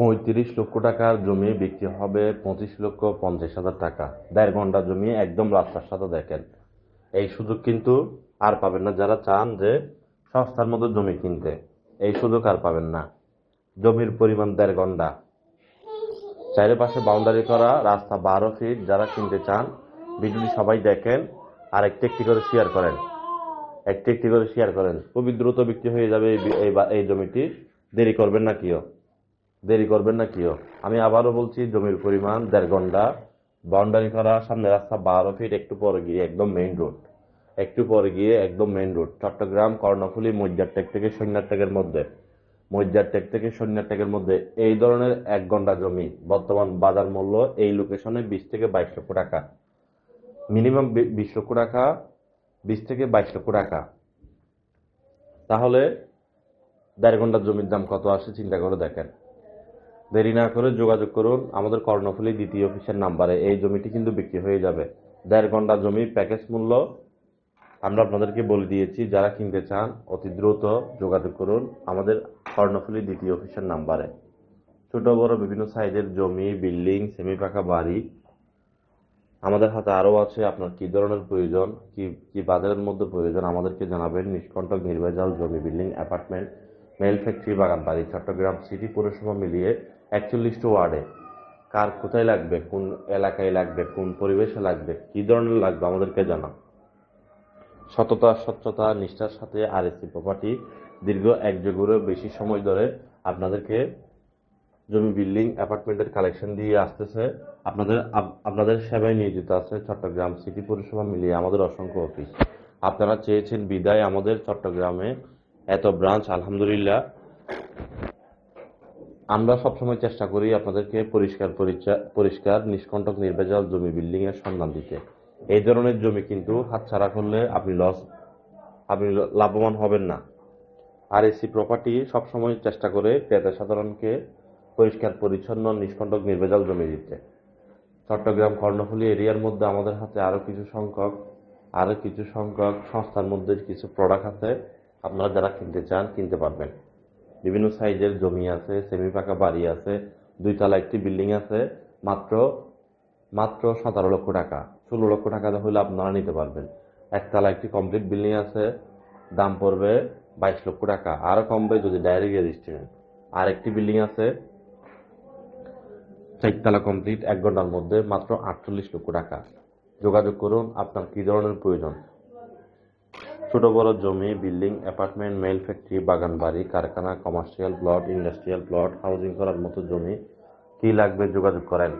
পঁয়ত্রিশ লক্ষ টাকার জমি বিক্রি হবে পঁচিশ লক্ষ পঞ্চাশ হাজার টাকা। দেড় ঘণ্টা জমি একদম রাস্তার সাথে দেখেন। এই সুযোগ কিন্তু আর পাবেন না যারা চান যে সস্তার মতো জমি কিনতে। এই সুযোগ আর পাবেন না। জমির পরিমাণ দেড় ঘণ্টা। চারিপাশে বাউন্ডারি করা, রাস্তা বারো ফিট যারা কিনতে চান, ভিডিওটি সবাই দেখেন আর একটি একটি করে শেয়ার করেন। একটি একটি করে শেয়ার করেন। খুবই দ্রুত বিক্রি হয়ে যাবে এই এই জমিটি। দেরি করবেন না কিও। দেরি করবেন না কিও? আমি আবারও বলছি, জমির পরিমাণ দেড় ঘণ্টা। বাউন্ডারি করা সামনে রাস্তা বারো ফিট একটু পরে গিয়ে একদম মেইন রোড একটু পরে গিয়ে একদম মেইন রোড চট্টগ্রাম, কর্ণফুলি কর্ণফুলী মজ্জারটেক থেকে সৈন্যারটেকের মধ্যে। মজ্জারটেক থেকে সৈন্যারটেকের মধ্যে এই ধরনের এক ঘণ্টা জমি বর্তমান বাজার মূল্য এই লোকেশনে বিশ থেকে বাইশ লক্ষ টাকা। মিনিমাম বিশ লক্ষ টাকা, বিশ থেকে বাইশ লক্ষ টাকা। তাহলে দেড় ঘণ্টার জমির দাম কত আসে চিন্তা করে দেখেন। দেরি না করে যোগাযোগ করুন। আমাদের কর্ণফুলী দ্বিতীয় অফিসের নাম্বারে এই জমিটি কিন্তু বিক্রি হয়ে যাবে। দেড় ঘণ্টা জমি প্যাকেজ মূল্য আমরা আপনাদেরকে বলে দিয়েছি। যারা কিনতে চান, অতি দ্রুত যোগাযোগ করুন আমাদের কর্ণফুলী দ্বিতীয় অফিসের নাম্বারে। ছোট, বড়, বিভিন্ন সাইজের জমি, বিল্ডিং সেমি পাকা বাড়ি। আমাদের হাতে আরও আছে আপনার কি ধরনের প্রয়োজন, কি কি বাজারের মধ্যে প্রয়োজন আমাদেরকে জানাবেন। নিষ্কণ্টক নির্ভেজাল জমি, বিল্ডিং, অ্যাপার্টমেন্ট মেল ফ্যাক্টরি, বাগান বাড়ি, চট্টগ্রাম সিটি পৌরসভা মিলিয়ে একচল্লিশটি ওয়ার্ডে। কার কোথায় লাগবে, কোন এলাকায় লাগবে, কোন পরিবেশে লাগবে, কি ধরনের লাগবে আমাদেরকে জানান সততা, স্বচ্ছতা, নিষ্ঠার সাথে আরএসসি প্রপার্টি দীর্ঘ এক যুগেরও বেশি সময় ধরে আপনাদেরকে জমি বিল্ডিং অ্যাপার্টমেন্টের কালেকশন দিয়ে আসতেছে। আপনাদের আপনাদের সেবায় নিয়োজিত আছে চট্টগ্রাম সিটি পৌরসভা মিলিয়ে আমাদের অসংখ্য অফিস আপনারা চেয়েছেন বিদায় আমাদের চট্টগ্রামে। এত ব্রাঞ্চ আলহামদুলিল্লাহ। আমরা সবসময় চেষ্টা করি আপনাদেরকে পরিষ্কার পরিষ্কার, নিষ্কণ্টক নির্ভেজাল জমি বিল্ডিং এর সন্ধান দিতে। এই ধরনের জমি কিন্তু হাতছাড়া করলে আপনি লস আপনি লাভবান হবেন না। আর এসি প্রপার্টি সবসময় চেষ্টা করে ক্রেতা সাধারণকে পরিষ্কার, পরিচ্ছন্ন, নিষ্কণ্টক নির্ভেজাল জমি দিতে। চট্টগ্রাম কর্ণফুলী এরিয়ার মধ্যে আমাদের হাতে আরও কিছু সংখ্যক আরও কিছু সংখ্যক সংস্থার মধ্যে কিছু প্রোডাক্ট আছে। আপনারা যারা কিনতে চান, কিনতে পারবেন। বিভিন্ন সাইজের জমি আছে সেমি পাকা বাড়ি আছে, দুইতলা একটি বিল্ডিং আছে, মাত্র মাত্র সতেরো লক্ষ টাকা। ষোলো লক্ষ টাকা হলে আপনারা নিতে পারবেন। একতলা একটি কমপ্লিট বিল্ডিং আছে, দাম পড়বে বাইশ লক্ষ টাকা। আরও কমবে যদি ডাইরেক্ট রেজিস্ট্রেশন আর একটি বিল্ডিং আছে, চারতলা কমপ্লিট এক ঘণ্টার মধ্যে মাত্র আটচল্লিশ লক্ষ টাকা। যোগাযোগ করুন, আপনার কী ধরনের প্রয়োজন। ছোট বড় জমি, বিল্ডিং, অ্যাপার্টমেন্ট মেল ফ্যাক্টরি, বাগান বাড়ি, কারখানা, commercial plot, industrial plot, housing করার মতো জমি। কী লাগবে যোগাযোগ করেন?